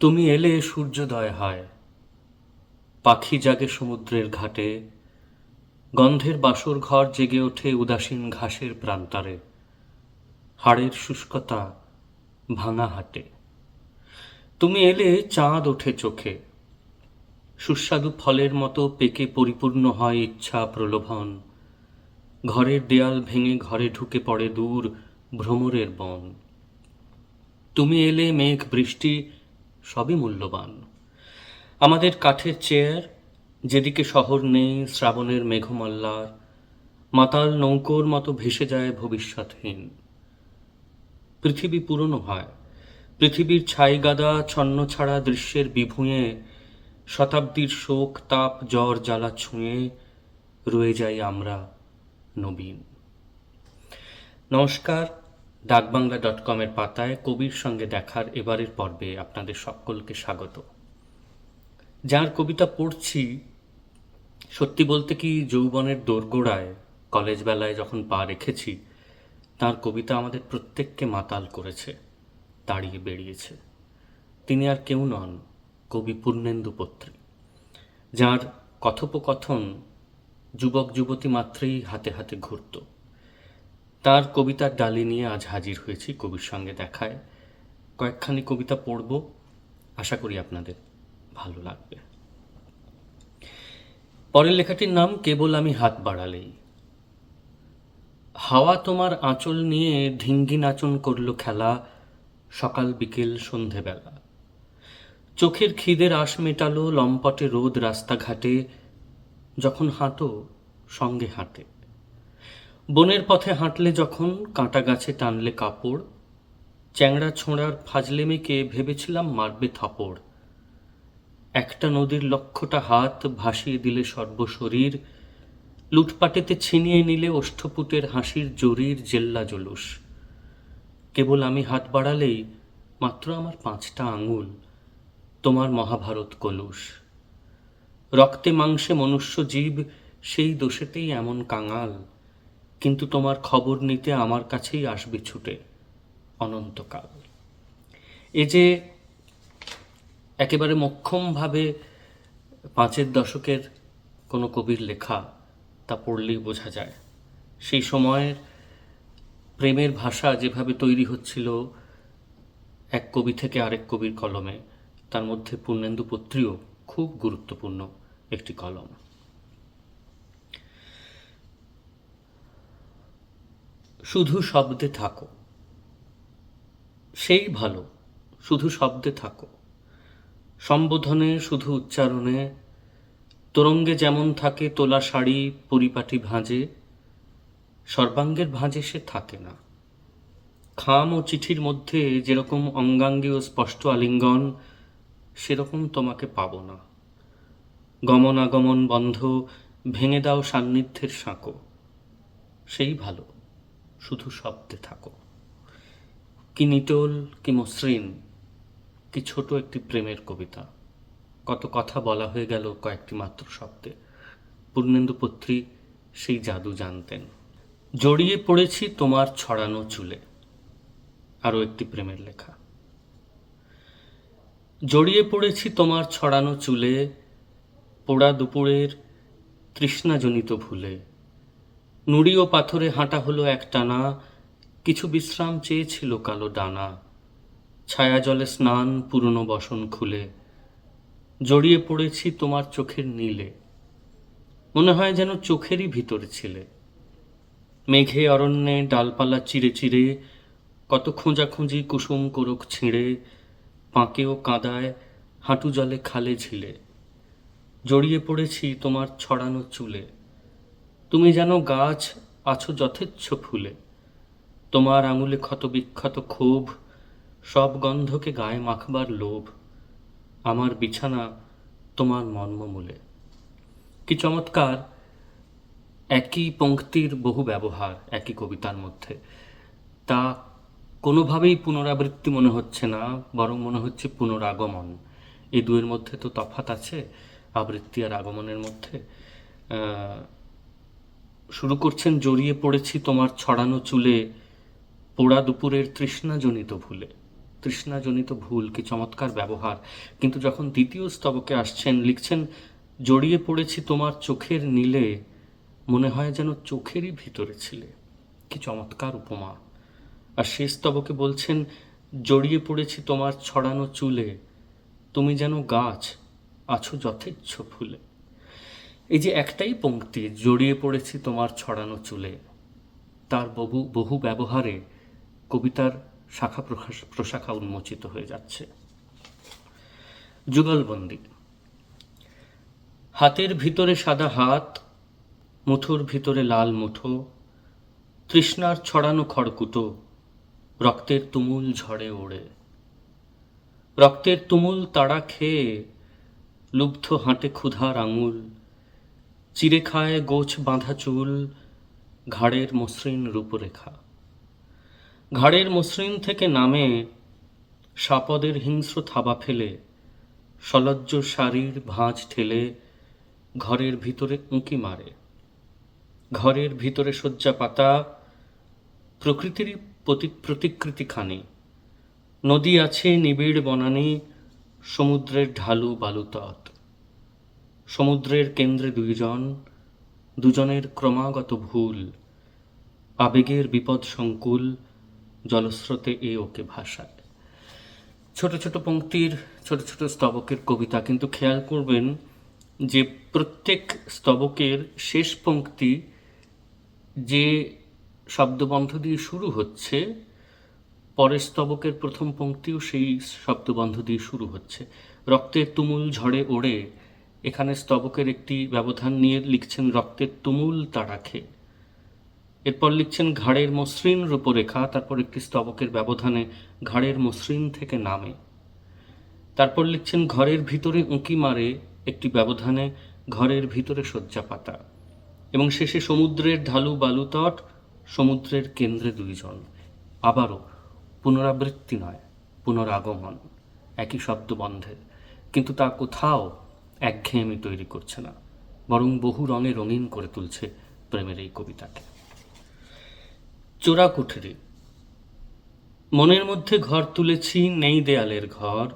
তুমি এলে সূর্যোদয় হয়। পাখি জাগে সমুদ্রের ঘাটে, গন্ধের বাসর ঘর জেগে ওঠে উদাসীন ঘাসের প্রান্তরে, হাড়ের শুষ্কতা ভাঙা হাটে। তুমি এলে চাঁদ ওঠে চোখে, সুস্বাদু ফলের মতো পেকে পরিপূর্ণ হয় ইচ্ছা প্রলোভন, ঘরের দেয়াল ভেঙে ঘরে ঢুকে পড়ে দূর ভ্রমরের বন। তুমি এলে মেঘ বৃষ্টি সবই মূল্যবান। আমাদের কাঠের চেয়ার, যেদিকে শহর নেই শ্রাবণের মেঘমল্লার, মাতাল নৌকোর মতো ভেসে যায় ভবিষ্যৎহীন। পৃথিবী পুরনো হয়। পৃথিবীর ছাই গাদা ছন্ন ছাড়া দৃশ্যের বিভুঁয়ে, শতাব্দীর শোক, তাপ, জ্বর, জ্বালা ছুঁয়ে রয়ে যাই আমরা নবীন। নমস্কার ডাকবাংলা ডট কমের পাতায় কবির সঙ্গে দেখার এবারের পর্বে আপনাদের সকলকে স্বাগত। যার কবিতা পড়ছি, সত্যি বলতে কি যৌবনের দোরগোড়ায়, কলেজ বেলায় যখন পা রেখেছি, তার কবিতা আমাদের প্রত্যেককে মাতাল করেছে দাঁড়িয়ে বেরিয়েছে তিনি আর কেউ নন, কবি পূর্ণেন্দু পত্রী, যার কথোপকথন যুবক যুবতী মাত্রেই হাতে হাতে ঘুরত। তার কবিতার ডালি নিয়ে আজ হাজির হয়েছি কবির সঙ্গে দেখায়। কয়েকখানি কবিতা পড়ব, আশা করি আপনাদের ভালো লাগবে। পরের লেখাটির নাম, কেবল আমি হাত বাড়ালেই। হাওয়া তোমার আঁচল নিয়ে ঢিঙ্গি নাচন করল খেলা, সকাল বিকেল সন্ধেবেলা। চোখের খিদের আশ মেটালো লম্পটে রোদ রাস্তাঘাটে, যখন হাঁটো সঙ্গে হাঁটে। বনের পথে হাঁটলে যখন কাঁটা গাছে টানলে কাপড়, চ্যাংড়া ছোঁড়ার ফাজলে মেকে ভেবেছিলাম মারবে থাপড়। একটা নদীর লক্ষটা হাত ভাসিয়ে দিলে সর্বশরীর লুটপাটেতে ছিনিয়ে নিলে ওষ্ঠপুটের হাসির জরির জেল্লা জলুস। কেবল আমি হাত বাড়ালেই মাত্র আমার পাঁচটা আঙুল, তোমার মহাভারত কলুষ। রক্তে মাংসে মনুষ্য জীব, সেই দোষেতেই এমন কাঙাল। কিন্তু তোমার খবর নিতে আমার কাছেই আসবে ছুটে, অনন্তকাল। এ যে একেবারে মক্ষমভাবে পাঁচের দশকের কোনো কবির লেখা তা পড়লেই বোঝা যায়। সেই সময়ের প্রেমের ভাষা যেভাবে তৈরি হচ্ছিল, এক কবি থেকে আরেক কবির কলমে, তার মধ্যে পূর্ণেন্দু পত্রীও খুব গুরুত্বপূর্ণ একটি কলম। শুধু শব্দে থাকো। সেই ভালো, শুধু শব্দে থাকো। সম্বোধনে, শুধু উচ্চারণে, তোরঙ্গে যেমন থাকে তোলা শাড়ি, পরিপাটি ভাঁজে, সর্বাঙ্গের ভাঁজে সে থাকে না। খাম ও চিঠির মধ্যে যেরকম অঙ্গাঙ্গী ও স্পষ্ট আলিঙ্গন, সেরকম তোমাকে পাব না। গমনাগমন বন্ধ, ভেঙে দাও সান্নিধ্যের সাঁকো। সেই ভালো। শুধু শব্দে থাকো। কি নিটোল কি মসৃণ, কি ছোট একটি প্রেমের কবিতা। কত কথা বলা হয়ে গেল কয়েকটি মাত্র শব্দে। পূর্ণেন্দু পত্রী সেই জাদু জানতেন। জড়িয়ে পড়েছি তোমার ছড়ানো চুলে। আরও একটি প্রেমের লেখা। জড়িয়ে পড়েছি তোমার ছড়ানো চুলে, পোড়া দুপুরের তৃষ্ণাজনিত ভুলে। নুড়ি ও পাথরে হাঁটা হলো এক টানা। কিছু বিশ্রাম চেয়েছিল কালো ডানা। ছায়া জলে স্নান, পুরনো বসন খুলে। জড়িয়ে পড়েছি তোমার চোখের নীলে। মনে হয় যেন চোখেরই ভিতরে ছিলে। মেঘে অরণ্যে ডালপালা চিড়ে চিড়ে কত খোঁজাখুঁজি কুসুম কোরক ছিঁড়ে, পাঁকে ও কাদায় হাঁটু জলে খালে ঝিলে। জড়িয়ে পড়েছি তোমার ছড়ানো চুলে। তুমি যেন গাছ আছো যথেচ্ছ ফুলে। তোমার আঙুলে ক্ষত বিক্ষত ক্ষোভ, সব গন্ধকে গায়ে মাখবার লোভ। আমার বিছানা তোমার মর্মমূলে। কি চমৎকার! একই পঙ্ক্তির বহু ব্যবহার, একই কবিতার মধ্যে। তা কোনোভাবেই পুনরাবৃত্তি মনে হচ্ছে না, বরং মনে হচ্ছে পুনরাগমন। এই দুয়ের মধ্যে তো তফাত আছে, আবৃত্তি আর আগমনের মধ্যে। শুরু করছেন, জড়িয়ে পড়েছি তোমার ছড়ানো চুলে, পোড়া দুপুরের তৃষ্ণাজনিত ভুলে। তৃষ্ণাজনিত ভুল, কি চমৎকার ব্যবহার। কিন্তু যখন দ্বিতীয় স্তবকে আসছেন, লিখছেন, জড়িয়ে পড়েছি তোমার চোখের নীলে, মনে হয় যেন চোখেরই ভিতরে ছিলে। কি চমৎকার উপমা। আর শেষ স্তবকে বলছেন, জড়িয়ে পড়েছি তোমার ছড়ানো চুলে, তুমি যেন গাছ, আছো যথেচ্ছ ফুলে। এই যে একটাই পংক্তি জড়িয়ে পড়েছি তোমার ছড়ানো চুলে, তার বহু বহু ব্যবহারে কবিতার শাখা প্রশাখা উন্মোচিত হয়ে যাচ্ছে। যুগলবন্দি। হাতের ভিতরে সাদা হাত, মুঠোর ভিতরে লাল মুঠো, তৃষ্ণার ছড়ানো খড়কুটো, রক্তের তুমুল ঝড়ে ওড়ে। রক্তের তুমুল তাড়া খেয়ে লুব্ধ হাঁটে ক্ষুধার আঙুল চিরে খায় গোছ বাঁধা চুল, ঘাড়ের মসৃণ রূপরেখা। ঘাড়ের মসৃণ থেকে নামে সাপদের হিংস্র থাবা ফেলে, সলজ্জ শাড়ির ভাঁজ ঠেলে ঘরের ভিতরে উঁকি মারে। ঘরের ভিতরে শয্যা পাতা প্রকৃতিরই প্রতি- প্রতিকৃতিখানি। নদী আছে নিবিড় বনানী, সমুদ্রের ঢালু বালুতট। সমুদ্রের কেন্দ্রে দুইজন, দুজনের ক্রমাগত ভুল, আবেগের বিপদ সংকুল, জলস্রোতে এ ওকে ভাষায় ছোট ছোট পঙ্ক্তির, ছোট ছোট স্তবকের কবিতা, কিন্তু খেয়াল করবেন যে প্রত্যেক স্তবকের শেষ পঙ্ক্তি যে শব্দবন্ধ দিয়ে শুরু হচ্ছে, পরের স্তবকের প্রথম পঙ্ক্তিও সেই শব্দবন্ধ দিয়ে শুরু হচ্ছে। রক্তের তুমুল ঝড়ে ওড়ে এখানে স্তবকের একটি ব্যবধান নিয়ে লিখছেন রক্তের তুমুল তাড়াখে। এরপর লিখছেন ঘাড়ের মসৃণ রূপরেখা, তারপর একটি স্তবকের ব্যবধানে ঘাড়ের মসৃণ থেকে নামে। তারপর লিখছেন ঘরের ভিতরে উঁকি মারে একটি ব্যবধানে ঘরের ভিতরে শয্যা পাতা। এবং শেষে সমুদ্রের ঢালু বালুতট সমুদ্রের কেন্দ্রে দুইজন। আবারও পুনরাবৃত্তি নয়, পুনরাগমন। একই শব্দবন্ধের। কিন্তু তা কোথাও একঘেয়েমি তৈরি করছে না, বরং বহু রঙে রঙিন করে তুলছে প্রেমের এই কবিতাকে। চোরা কুঠরি মনের মধ্যে ঘর তুলেছি, নেই দেয়ালের ঘর।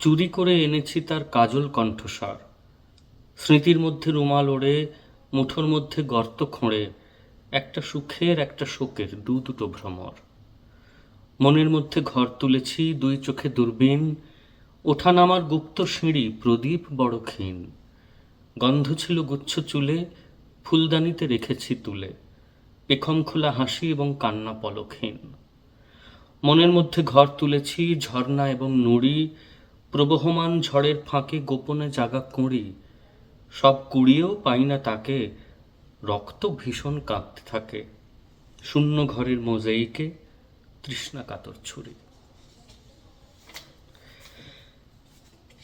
চুরি করে এনেছি তার কাজল কণ্ঠস্বর। স্মৃতির মধ্যে রুমাল ওড়ে, মুঠোর মধ্যে গর্ত খোঁড়ে, একটা সুখের, একটা শোকের দু দুটো ভ্রমর। মনের মধ্যে ঘর তুলেছি, দুই চোখে দূরবীন ওঠানামার গুপ্ত সিঁড়ি প্রদীপ বড় ক্ষীণ। গন্ধ ছিল গুচ্ছ চুলে, ফুলদানিতে রেখেছি তুলে। পেখম খোলা হাসি এবং কান্না পলকহীন। মনের মধ্যে ঘর তুলেছি, ঝর্ণা এবং নুড়ি, প্রবহমান ঝড়ের ফাঁকে গোপনে জাগা কুঁড়ি। সব কুড়িয়েও পাই না তাকে, রক্ত ভীষণ কাঁদতে থাকে। শূন্য ঘরের মোজাইকে তৃষ্ণা কাতর ছুরি।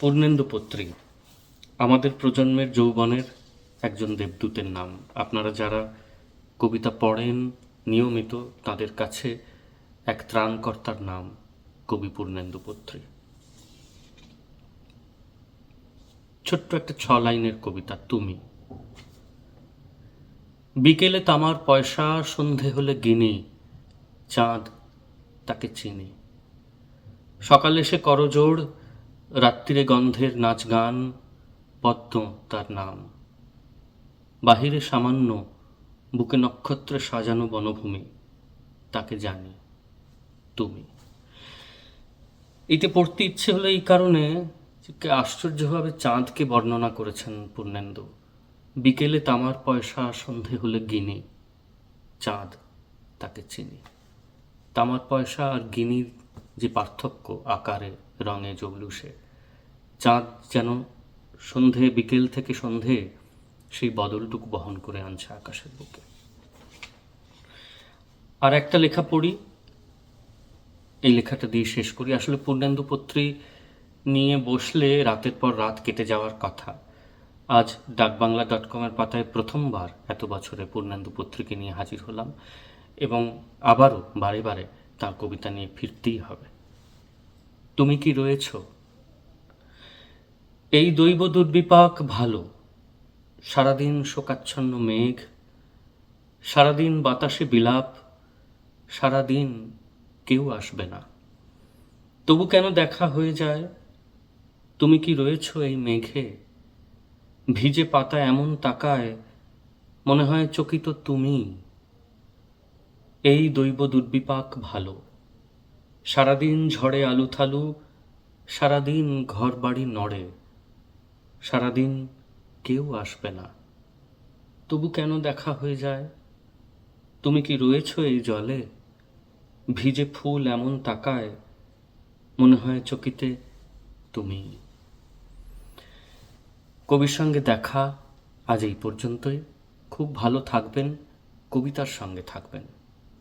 পূর্ণেন্দু পত্রী, আমাদের প্রজন্মের যৌবনের একজন দেবদূতের নাম। আপনারা যারা কবিতা পড়েন নিয়মিত, তাদের কাছে এক ত্রাণকর্তার নাম কবি পূর্ণেন্দু পত্রী। ছোট্ট একটা ছ লাইনের কবিতা, তুমি। বিকেলে তামার পয়সা, সন্ধে হলে গিনি, চাঁদ তাকে চিনি। সকালে সে করজোড় রাত্রিরে গন্ধের নাচ গান, পদ্ম তার নাম। বাহিরে সামান্য বুকে নক্ষত্রে সাজানো বনভূমি, তাকে জানি তুমি। এতে পড়তে ইচ্ছে হলো এই কারণে আশ্চর্যভাবে চাঁদকে বর্ণনা করেছেন পূর্ণেন্দু। বিকেলে তামার পয়সা, সন্ধে হলে গিনি, চাঁদ তাকে চিনি। তামার পয়সা আর গিনির যে পার্থক্য আকারে, রঙে জবলুসে। চাঁদ যেন সন্ধে, বিকেল থেকে সন্ধে সেই বদলটুকু বহন করে আনছে আকাশের বুকে। আর একটা লেখা পড়ি, এই লেখাটা দিয়ে শেষ করি। আসলে পূর্ণেন্দু পত্রী নিয়ে বসলে রাতের পর রাত কেটে যাওয়ার কথা। আজ ডাকবাংলা ডট কমের পাতায় প্রথমবার এত বছরে পূর্ণেন্দু পত্রিকে নিয়ে হাজির হলাম এবং আবারও বারে বারে তার কবিতা নিয়ে ফিরতেই হবে। তুমি কি রয়েছ? এই দৈব দুর্বিপাক ভালো। সারাদিন শোকাচ্ছন্ন মেঘ। সারাদিন বাতাসে বিলাপ। সারাদিন কেউ আসবে না। তবু কেন দেখা হয়ে যায়? তুমি কি রয়েছ এই মেঘে? ভিজে পাতা এমন তাকায়, মনে হয় চকিত তুমি। এই দৈব দুর্বিপাক ভালো। সারাদিন ঝড়ে আলু থালু সারাদিন ঘর বাড়ি নড়ে, সারাদিন কেউ আসবে না। তবু কেন দেখা হয়ে যায়? তুমি কি রয়েছ এই জলে? ভিজে ফুল এমন তাকায়, মনে হয় চকিতে তুমি। কবির সঙ্গে দেখা আজ এই পর্যন্তই। খুব ভালো থাকবেন, কবিতার সঙ্গে থাকবেন।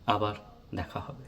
আবার দেখা হবে।